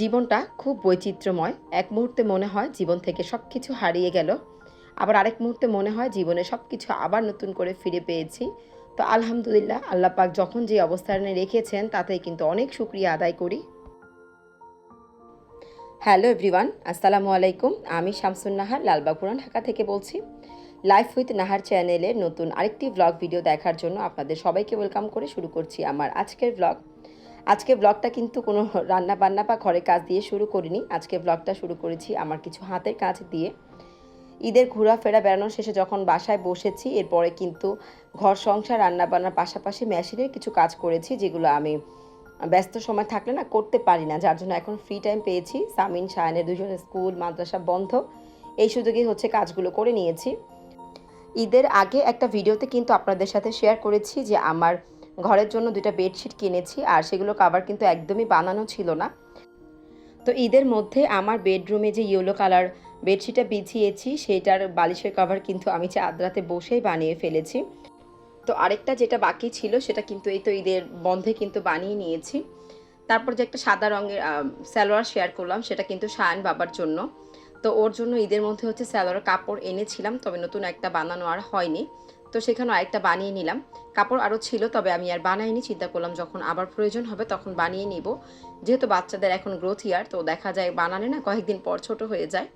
জীবনটা খুব বৈচিত্র্যময়। এক মুহূর্তে মনে হয় জীবন থেকে সব কিছু হারিয়ে গেল। আবার আরেক মুহূর্তে মনে হয় জীবনে সব কিছু আবার নতুন করে ফিরে পেয়েছি। তো আলহামদুলিল্লাহ, আল্লাহ পাক যখন যে অবস্থানে রেখেছেন, তাতেই কিন্তু অনেক শুক্রিয়া আদায় করি। হ্যালো এভরিওয়ান, আসসালামু আলাইকুম। আমি শামসুন নাহার লালবাগ পুরান ঢাকা থেকে বলছি। লাইফ উইথ নাহার চ্যানেলের নতুন আরেকটি ব্লগ ভিডিও দেখার জন্য আপনাদের সবাইকে ওয়েলকাম করে শুরু করছি আমার আজকের ব্লগ আজকে ব্লগটা কিন্তু কোনো রান্না বান্না বা ঘরের কাজ দিয়ে শুরু করিনি। আজকে ব্লগটা শুরু করেছি আমার কিছু হাতের কাজ দিয়ে। ঈদের ঘোরাফেরা বেড়ানোর শেষে যখন বাসায় বসেছি, এরপরে কিন্তু ঘর সংসার, রান্না বান্নার পাশাপাশি মেশিনের কিছু কাজ করেছি, যেগুলো আমি ব্যস্ত সময় থাকলে না করতে পারি না। যার জন্য এখন ফ্রি টাইম পেয়েছি। সামিন শায়নের দুজনের স্কুল, মাদ্রাসা বন্ধ। এই সুযোগেই হচ্ছে কাজগুলো করে নিয়েছি। ঈদের আগে একটা ভিডিওতে কিন্তু আপনাদের সাথে শেয়ার করেছি যে আমার ঘরের জন্য দুইটা বেডশিট কিনেছি আর সেগুলো কাভার কিন্তু একদমই বানানো ছিল না। তো ঈদের মধ্যে আমার বেডরুমে যে ইয়েলো কালার বেডশিটটা বিছিয়েছি, সেইটার বালিশের কভার কিন্তু আমি চাঁদরাতে বসেই বানিয়ে ফেলেছি। তো আরেকটা যেটা বাকি ছিল, সেটা কিন্তু এই তো ঈদের বন্ধে কিন্তু বানিয়ে নিয়েছি। তারপর যে একটা সাদা রঙের স্যালোয়ার শেয়ার করলাম, সেটা কিন্তু সায়ন বাবার জন্য। তো ওর জন্য ঈদের মধ্যে হচ্ছে স্যালোয়ার কাপড় এনেছিলাম, তবে নতুন একটা বানানো আর হয়নি। তো সেখানেও আরেকটা বানিয়ে নিলাম। কাপড় আরও ছিল, তবে আমি আর বানাইনি। চিন্তা করলাম যখন আবার প্রয়োজন হবে তখন বানিয়ে নিব। যেহেতু বাচ্চাদের এখন গ্রোথ ইয়ার তো দেখা যায় বানালে না কয়েকদিন পর ছোট হয়ে যায়।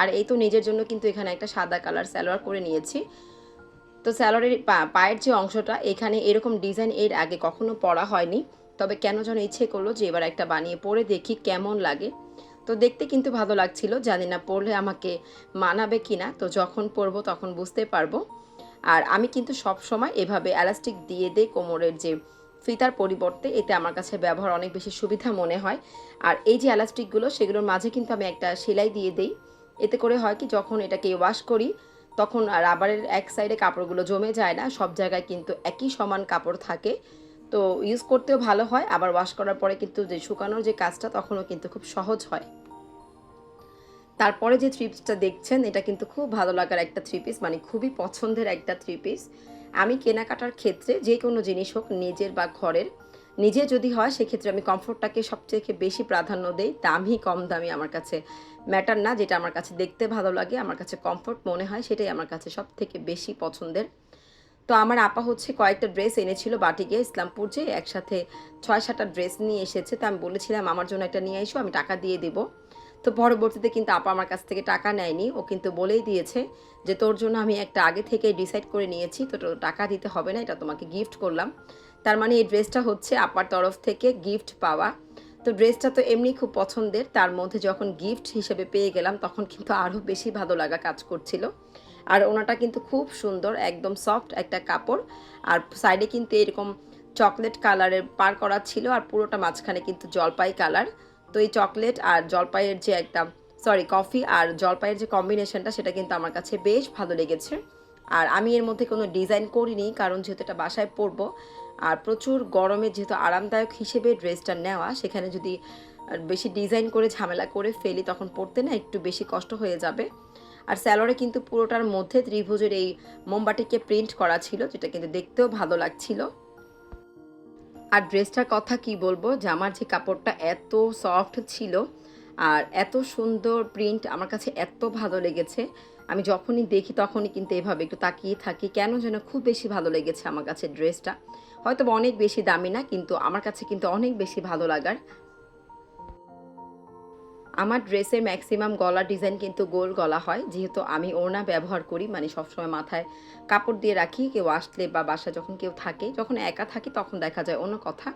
আর এই তো নিজের জন্য কিন্তু এখানে একটা সাদা কালার স্যালোয়ার করে নিয়েছি। তো স্যালোয়ারের পায়ের যে অংশটা, এখানে এরকম ডিজাইন এর আগে কখনো পরা হয়নি। তবে কেন যেন ইচ্ছে করল যে এবার একটা বানিয়ে পরে দেখি কেমন লাগে। তো দেখতে কিন্তু ভালো লাগছিল, জানি না পরলে আমাকে মানাবে কি না তো যখন পরবো তখন বুঝতে পারব। আর আমি কিন্তু সব সময় এভাবে এলাস্টিক দিয়ে দেই কোমরের যে ফিতার পরিবর্তে, এতে আমার কাছে ব্যবহার অনেক বেশি সুবিধা মনে হয়। আর এই যে এলাস্টিকগুলো, সেগুলোর মাঝে কিন্তু আমি একটা সেলাই দিয়ে দিই। এতে করে হয় কি, যখন এটাকে ওয়াশ করি, তখন রাবারের এক সাইডে কাপড়গুলো জমে যায় না, সব জায়গায় কিন্তু একই সমান কাপড় থাকে। তো ইউজ করতেও ভালো হয়, আবার ওয়াশ করার পরে কিন্তু যে শুকানোর যে কাজটা, তখনও কিন্তু খুব সহজ হয়। তারপরে যে থ্রি পিসটা দেখছেন, এটা কিন্তু খুব ভালো লাগার একটা থ্রি পিস মানে খুবই পছন্দের একটা থ্রি পিস আমি কেনাকাটার ক্ষেত্রে যে কোনো জিনিস হোক, নিজের বা ঘরের, নিজে যদি হয়, সেক্ষেত্রে আমি কমফোর্টটাকে সবচেয়ে বেশি প্রাধান্য দেই। দামই কম দামি আমার কাছে ম্যাটার না, যেটা আমার কাছে দেখতে ভালো লাগে, আমার কাছে কমফোর্ট মনে হয়, সেটাই আমার কাছে সব থেকে বেশি পছন্দের। তো আমার আপা হচ্ছে কয়েকটা ড্রেস এনেছিল বাটিকে ইসলামপুর যে, একসাথে ছয় সাতটা ড্রেস নিয়ে এসেছে। তো আমি বলেছিলাম, আমার জন্য একটা নিয়ে এসো আমি টাকা দিয়ে দেবো। তো পরবর্তীতে কিন্তু আপা আমার কাছ থেকে টাকা নেয়নি। ও কিন্তু বলেই দিয়েছে যে, তোর জন্য আমি একটা আগে থেকে ডিসাইড করে নিয়েছি, তো টাকা দিতে হবে না, এটা তোমাকে গিফট করলাম। তার মানে এই ড্রেসটা হচ্ছে আপার তরফ থেকে গিফট পাওয়া। তো ড্রেসটা তো এমনি খুব পছন্দের, তার মধ্যে যখন গিফট হিসেবে পেয়ে গেলাম, তখন কিন্তু আরও বেশি ভালো লাগা কাজ করছিল। আর ওনাটা কিন্তু খুব সুন্দর, একদম সফট একটা কাপড়। আর সাইডে কিন্তু এরকম চকলেট কালারের পার করা ছিল, আর পুরোটা মাঝখানে কিন্তু জলপাই কালার তো এই চকলেট আর জলপাইয়ের যে একটা সরি কফি আর জলপাইয়ের যে কম্বিনেশনটা সেটা কিন্তু আমার কাছে বেশ ভালো লেগেছে। আর আমি এর মধ্যে কোনো ডিজাইন করিনি, কারণ যেহেতু এটা বাসায় পরবো, আর প্রচুর গরমে যেহেতু আরামদায়ক হিসেবে ড্রেসটা নেওয়া, সেখানে যদি বেশি ডিজাইন করে ঝামেলা করে ফেলি, তখন পরতে না একটু বেশি কষ্ট হয়ে যাবে। আর স্যালোরে কিন্তু পুরোটার মধ্যে ত্রিভুজের এই মোমবাটিকে প্রিন্ট করা ছিল, যেটা কিন্তু দেখতেও ভালো লাগছিল। আর ড্রেসটার কথা কি বলব? জামার যে কাপড়টা এত সফট ছিল আর এত সুন্দর প্রিন্ট আমার কাছে এত ভালো লেগেছে। আমি যখনই দেখি তখনই কিন্তু এভাবে একটু তাকিয়ে থাকি। কেন যেন খুব বেশি ভালো লেগেছে আমার কাছে ড্রেসটা। হয়তো অনেক বেশি দামি না, কিন্তু আমার কাছে কিন্তু অনেক বেশি ভালো লাগার আমার ড্রেসের ম্যাক্সিমাম গলা ডিজাইন কিন্তু গোল গলা হয়। যেহেতু আমি ওড়না ব্যবহার করি মানে সবসময় মাথায় কাপড় দিয়ে রাখি, কেউ আসলে বা বাসা যখন কেউ থাকে, যখন একা থাকি তখন দেখা যায় অন্য কথা।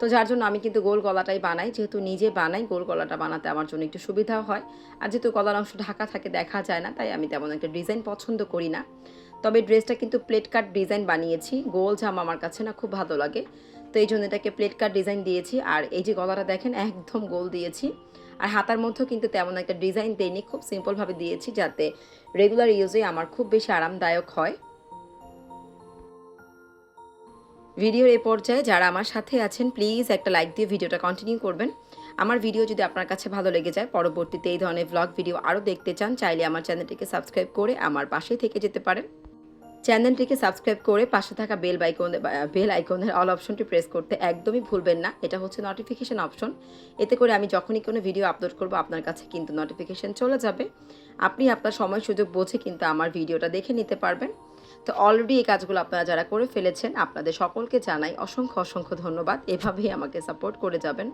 তো যার জন্য আমি কিন্তু গোল গলাটাই বানাই। যেহেতু নিজে বানাই, গোল গলাটা বানাতে আমার জন্য একটু সুবিধাও হয়। আর যেহেতু গলার অংশ ঢাকা থাকে, দেখা যায় না, তাই আমি তেমন একটা ডিজাইন পছন্দ করি না। তবে ড্রেসটা কিন্তু প্লেট কাট ডিজাইন বানিয়েছি। গোল জামা আমার কাছে না খুব ভালো লাগে। তো এই জন্য এটাকে প্লেট কাট ডিজাইন দিয়েছি। আর এই যে গলাটা দেখেন, একদম গোল দিয়েছি। আর হাতার মধ্যেও কিন্তু তেমন একটা ডিজাইন দেয়নি খুব সিম্পলভাবে দিয়েছি যাতে রেগুলার ইউজে আমার খুব বেশি আরামদায়ক হয়। ভিডিওর এ পর্যায়ে যারা আমার সাথে আছেন প্লিজ একটা লাইক দিয়ে ভিডিওটা কন্টিনিউ করবেন। আমার ভিডিও যদি আপনার কাছে ভালো লেগে যায়, পরবর্তীতে এই ধরনের ব্লগ ভিডিও আরও দেখতে চান, চাইলে আমার চ্যানেলটিকে সাবস্ক্রাইব করে আমার পাশেই থেকে যেতে পারেন। চ্যানেলটিকে সাবস্ক্রাইব করে পাশে থাকা বেল বাইকনে বেল আইকনের অল অপশনটি প্রেস করতে একদমই ভুলবেন না। এটা হচ্ছে নোটিফিকেশন অপশন এতে করে আমি যখনই কোনো ভিডিও আপলোড করব, আপনার কাছে কিন্তু নোটিফিকেশন চলে যাবে। আপনি আপনার সময়, সুযোগ বোঝে কিন্তু আমার ভিডিওটা দেখে নিতে পারবেন। তো অলরেডি এই কাজগুলো আপনারা যারা করে ফেলেছেন, আপনাদের সকলকে জানাই অসংখ্য অসংখ্য ধন্যবাদ। এভাবেই আমাকে সাপোর্ট করে যাবেন।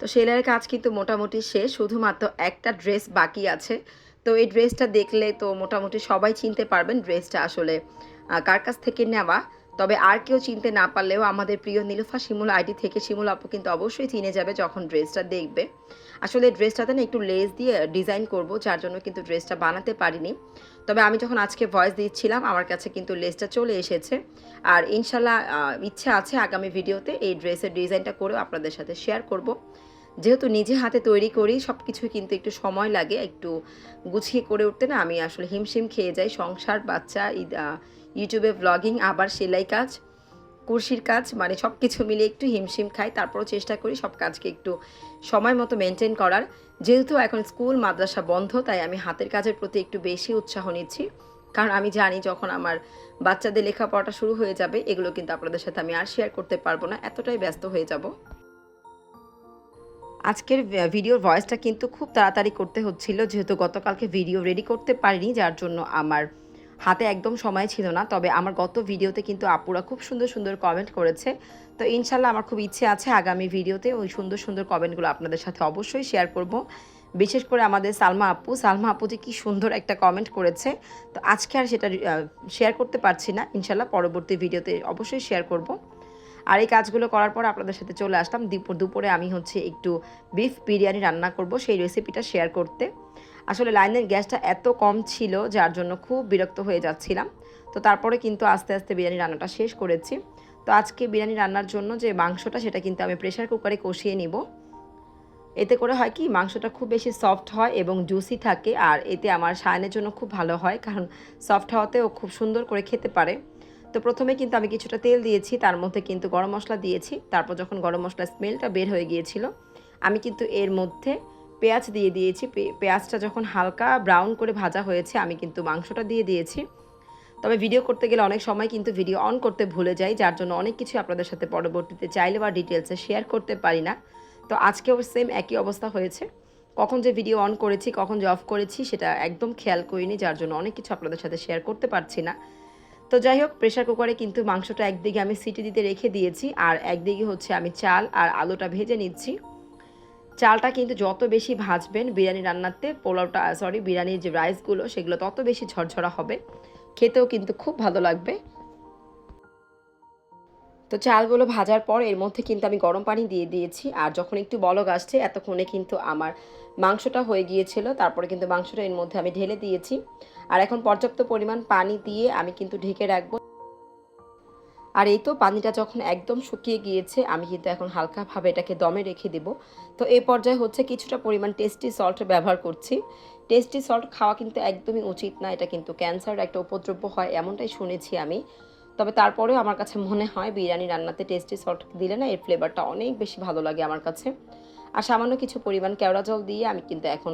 তো সেলাইয়ের কাজ কিন্তু মোটামুটি শেষ। শুধুমাত্র একটা ড্রেস বাকি আছে। তো এই ড্রেসটা দেখলে তো মোটামুটি সবাই চিনতে পারবেন ড্রেসটা আসলে কার কাছ থেকে নেওয়া। তবে আর কেউ চিনতে না পারলেও আমাদের প্রিয় নীলুফা শিমুল আইডি থেকে শিমুল আপু কিন্তু অবশ্যই চিনে যাবে যখন ড্রেসটা দেখবে। আসলে ড্রেসটাতে না একটু লেস দিয়ে ডিজাইন করব, যার জন্য কিন্তু ড্রেসটা বানাতে পারিনি। তবে আমি যখন আজকে ভয়েস দিচ্ছিলাম, আমার কাছে কিন্তু লেসটা চলে এসেছে। আর ইনশাল্লাহ ইচ্ছা আছে আগামী ভিডিওতে এই ড্রেসের ডিজাইনটা করেও আপনাদের সাথে শেয়ার করব। যেহেতু নিজে হাতে তৈরি করি সব কিছুই কিন্তু একটু সময় লাগে, একটু গুছিয়ে করে উঠতে না আমি আসলে হিমশিম খেয়ে যাই। সংসার, বাচ্চা ইউটিউবে ব্লগিং আবার সেলাই কাজ, কুর্সির কাজ মানে সব কিছু মিলে একটু হিমশিম খাই, তারপরও চেষ্টা করি সব কাজকে একটু সময় মতো মেনটেন করার। যেহেতু এখন স্কুল, মাদ্রাসা বন্ধ, তাই আমি হাতের কাজের প্রতি একটু বেশি উৎসাহ নিচ্ছি। কারণ আমি জানি যখন আমার বাচ্চাদের লেখাপড়াটা শুরু হয়ে যাবে, এগুলো কিন্তু আপনাদের সাথে আমি আর শেয়ার করতে পারব না, এতটাই ব্যস্ত হয়ে যাব। আজকের ভিডিওর ভয়েসটা কিন্তু খুব তাড়াতাড়ি করতে হচ্ছিল, যেহেতু গতকালকে ভিডিও রেডি করতে পারিনি, যার জন্য আমার হাতে একদম সময় ছিল না। তবে আমার গত ভিডিওতে কিন্তু আপুরা খুব সুন্দর সুন্দর কমেন্ট করেছে। তো ইনশাল্লাহ আমার খুব ইচ্ছে আছে আগামী ভিডিওতে ওই সুন্দর সুন্দর কমেন্টগুলো আপনাদের সাথে অবশ্যই শেয়ার করব। বিশেষ করে আমাদের সালমা আপু সালমা আপু যে কী সুন্দর একটা কমেন্ট করেছে। তো আজকে আর সেটা শেয়ার করতে পারছি না। ইনশাল্লাহ পরবর্তী ভিডিওতে অবশ্যই শেয়ার করব। আর এই কাজগুলো করার পর আপনাদের সাথে চলে আসলাম। দুপুর দুপুরে আমি হচ্ছে একটু বিফ বিরিয়ানি রান্না করব, সেই রেসিপিটা শেয়ার করতে। আসলে লাইনের গ্যাসটা এত কম ছিল, যার জন্য খুব বিরক্ত হয়ে যাচ্ছিলাম। তো তারপরে কিন্তু আস্তে আস্তে বিরিয়ানি রান্নাটা শেষ করেছি। তো আজকে বিরিয়ানি রান্নার জন্য যে মাংসটা, সেটা কিন্তু আমি প্রেশার কুকারে কষিয়ে নিব। এতে করে হয় কি, মাংসটা খুব বেশি সফট হয় এবং জুসি থাকে, আর এতে আমার সায়নের জন্য খুব ভালো হয়, কারণ সফট হওয়াতে ও খুব সুন্দর করে খেতে পারে। তো প্রথমে কিন্তু আমি কিছুটা তেল দিয়েছি, তার মধ্যে কিন্তু গরম মশলা দিয়েছি। তারপর যখন গরম মশলার স্মেলটা বের হয়ে গিয়েছিল, আমি কিন্তু এর মধ্যে পেঁয়াজ দিয়ে দিয়েছি। পেঁয়াজটা যখন হালকা ব্রাউন করে ভাজা হয়েছে, আমি কিন্তু মাংসটা দিয়ে দিয়েছি। তবে ভিডিও করতে গেলে অনেক সময় কিন্তু ভিডিও অন করতে ভুলে যাই, যার জন্য অনেক কিছু আপনাদের সাথে পরবর্তীতে চাইলে বা ডিটেলসে শেয়ার করতে পারি না। তো আজকেও সেম একই অবস্থা হয়েছে। কখন যে ভিডিও অন করেছি, কখন যে অফ করেছি, সেটা একদম খেয়াল করিনি, যার জন্য অনেক কিছু আপনাদের সাথে শেয়ার করতে পারছি না। তো যাই হোক প্রেশার কুকারে কিন্তু মাংসটা একদিকে আমি সিটি দিতে রেখে দিয়েছি, আর একদিকে হচ্ছে আমি চাল আর আলুটা ভেজে নিচ্ছি। চালটা কিন্তু যত বেশি ভাজবেন বিরিয়ানি রান্নাতে, পোলাওটা সরি বিরিয়ানির যে রাইসগুলো সেগুলো তত বেশি ঝরঝরা হবে। খেতেও কিন্তু খুব ভালো লাগবে। তো চালগুলো ভাজার পর এর মধ্যে কিন্তু আমি গরম পানি দিয়ে দিয়েছি, আর যখন একটু বলক আসছে, এতক্ষণে কিন্তু আমার মাংসটা হয়ে গিয়েছিল। তারপরে কিন্তু মাংসটা এর মধ্যে আমি ঢেলে দিয়েছি। আর এখন পর্যাপ্ত পরিমাণ পানি দিয়ে আমি কিন্তু ঢেকে রাখব। আর এই তো পানিটা যখন একদম শুকিয়ে গিয়েছে, আমি কিন্তু এখন হালকাভাবে এটাকে দমে রেখে দেব। তো এই পর্যায়ে হচ্ছে কিছুটা পরিমাণ টেস্টি সল্ট ব্যবহার করছি। টেস্টি সল্ট খাওয়া কিন্তু একদমই উচিত না, এটা কিন্তু ক্যান্সার একটা উপদ্রব্য হয়, এমনটাই শুনেছি আমি। তবে তারপরেও আমার কাছে মনে হয়, বিরিয়ানি রান্নাতে টেস্টি সল্ট দিলে না এর ফ্লেভারটা অনেক বেশি ভালো লাগে আমার কাছে। আর সামান্য কিছু পরিমাণ কেওড়া জল দিয়ে আমি কিন্তু এখন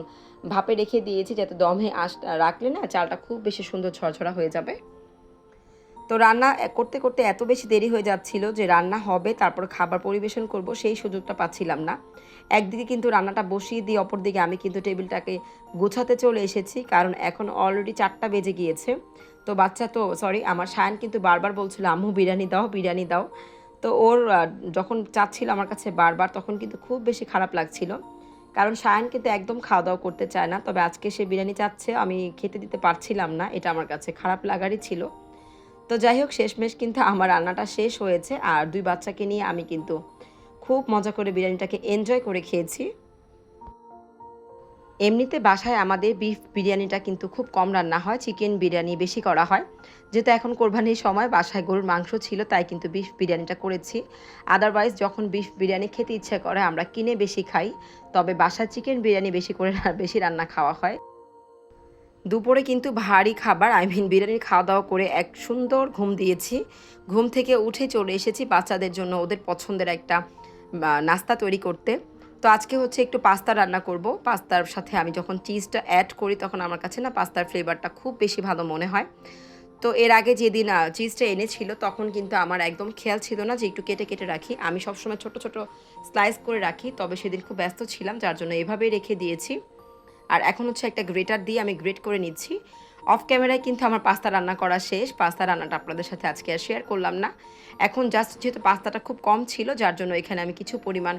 ভাপে রেখে দিয়েছি যাতে দমে আস রাখলে না চালটা খুব বেশি সুন্দর ঝরঝরা হয়ে যাবে। তো রান্না করতে করতে এত বেশি দেরি হয়ে যাচ্ছিল যে রান্না হবে, তারপর খাবার পরিবেশন করব, সেই সুযোগটা পাচ্ছিলাম না। একদিকে কিন্তু রান্নাটা বসিয়ে দিয়ে অপর দিকে আমি কিন্তু টেবিলটাকে গোছাতে চলে এসেছি, কারণ এখন অলরেডি চারটা বেজে গিয়েছে। তো বাচ্চা তো সরি আমার সায়ন কিন্তু বারবার বলছিল, আম্মু, বিরিয়ানি দাও বিরিয়ানি দাও। তো ওর যখন চাচ্ছিল আমার কাছে বারবার, তখন কিন্তু খুব বেশি খারাপ লাগছিল। কারণ সায়ন কিন্তু একদম খাওয়া দাওয়া করতে চায় না, তবে আজকে সে বিরিয়ানি চাচ্ছে, আমি খেতে দিতে পারছিলাম না, এটা আমার কাছে খারাপ লাগারই ছিল। তো যাই হোক, শেষমেশ কিন্তু আমার রান্নাটা শেষ হয়েছে, আর দুই বাচ্চাকে নিয়ে আমি কিন্তু খুব মজা করে বিরিয়ানিটাকে এনজয় করে খেয়েছি। এমনিতে বাসায় আমাদের বিফ বিরিয়ানিটা কিন্তু খুব কম রান্না হয় চিকেন বিরিয়ানি বেশি করা হয়। যেহেতু এখন কোরবানির সময় বাসায় গরুর মাংস ছিল, তাই কিন্তু বিফ বিরিয়ানিটা করেছি। আদারওয়াইজ যখন বিফ বিরিয়ানি খেতে ইচ্ছে করে আমরা কিনে বেশি খাই, তবে বাসায় চিকেন বিরিয়ানি বেশি করে বেশি রান্না খাওয়া হয়। দুপুরে কিন্তু ভারী খাবার আই মিন বিরিয়ানির খাওয়া দাওয়া করে এক সুন্দর ঘুম দিয়েছি। ঘুম থেকে উঠে চলে এসেছি বাচ্চাদের জন্য ওদের পছন্দের একটা নাস্তা তৈরি করতে। তো আজকে হচ্ছে একটু পাস্তা রান্না করব। পাস্তার সাথে আমি যখন চিজটা অ্যাড করি তখন আমার কাছে না পাস্তার ফ্লেভারটা খুব বেশি ভালো মনে হয়। তো এর আগে যেদিন চিজটা এনেছিল তখন কিন্তু আমার একদম খেয়াল ছিল না যে একটু কেটে কেটে রাখি। আমি সবসময় ছোট ছোট স্লাইস করে রাখি, তবে সেদিন খুব ব্যস্ত ছিলাম, যার জন্য এভাবেই রেখে দিয়েছি। আর এখন হচ্ছে একটা গ্রেটার দিয়ে আমি গ্রেট করে নিচ্ছি। অফ ক্যামেরায় কিন্তু আমার পাস্তা রান্না করা শেষ। পাস্তা রান্নাটা আপনাদের সাথে আজকে আর শেয়ার করলাম না। এখন জাস্ট যেহেতু পাস্তাটা খুব কম ছিল, যার জন্য এখানে আমি কিছু পরিমাণ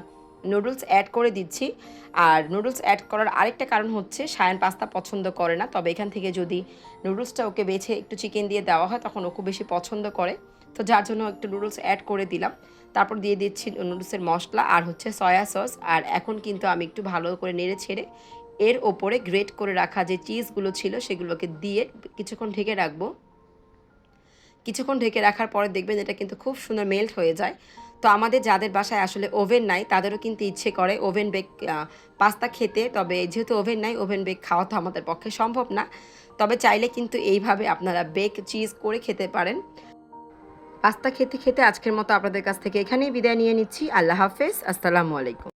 নুডলস অ্যাড করে দিচ্ছি। আর নুডলস অ্যাড করার আরেকটা কারণ হচ্ছে সায়ান পাস্তা পছন্দ করে না। তবে এখান থেকে যদি নুডলসটা ওকে বেছে একটু চিকেন দিয়ে দেওয়া হয়, তখন ও খুব বেশি পছন্দ করে। তো যার জন্য একটু নুডলস অ্যাড করে দিলাম। তারপর দিয়ে দিচ্ছি নুডলসের মশলা আর হচ্ছে সয়া সস আর এখন কিন্তু আমি একটু ভালো করে নেড়ে ছেড়ে এর ওপরে গ্রেট করে রাখা যে চিজগুলো ছিল, সেগুলোকে দিয়ে কিছুক্ষণ ঢেকে রাখব। কিছুক্ষণ ঢেকে রাখার পরে দেখবেন এটা কিন্তু খুব সুন্দর মেল্ট হয়ে যায়। তো আমাদের যাদের বাসায় আসলে ওভেন নাই, তাদেরও কিন্তু ইচ্ছে করে ওভেন বেক পাস্তা খেতে। তবে যেহেতু ওভেন নাই, ওভেন বেক খাওয়া তো আমাদের পক্ষে সম্ভব না। তবে চাইলে কিন্তু এইভাবে আপনারা বেক, চিজ করে খেতে পারেন। পাস্তা খেতে খেতে আজকের মতো আপনাদের কাছ থেকে এখানেই বিদায় নিয়ে নিচ্ছি। আল্লাহ হাফেজ। আসসালামু আলাইকুম।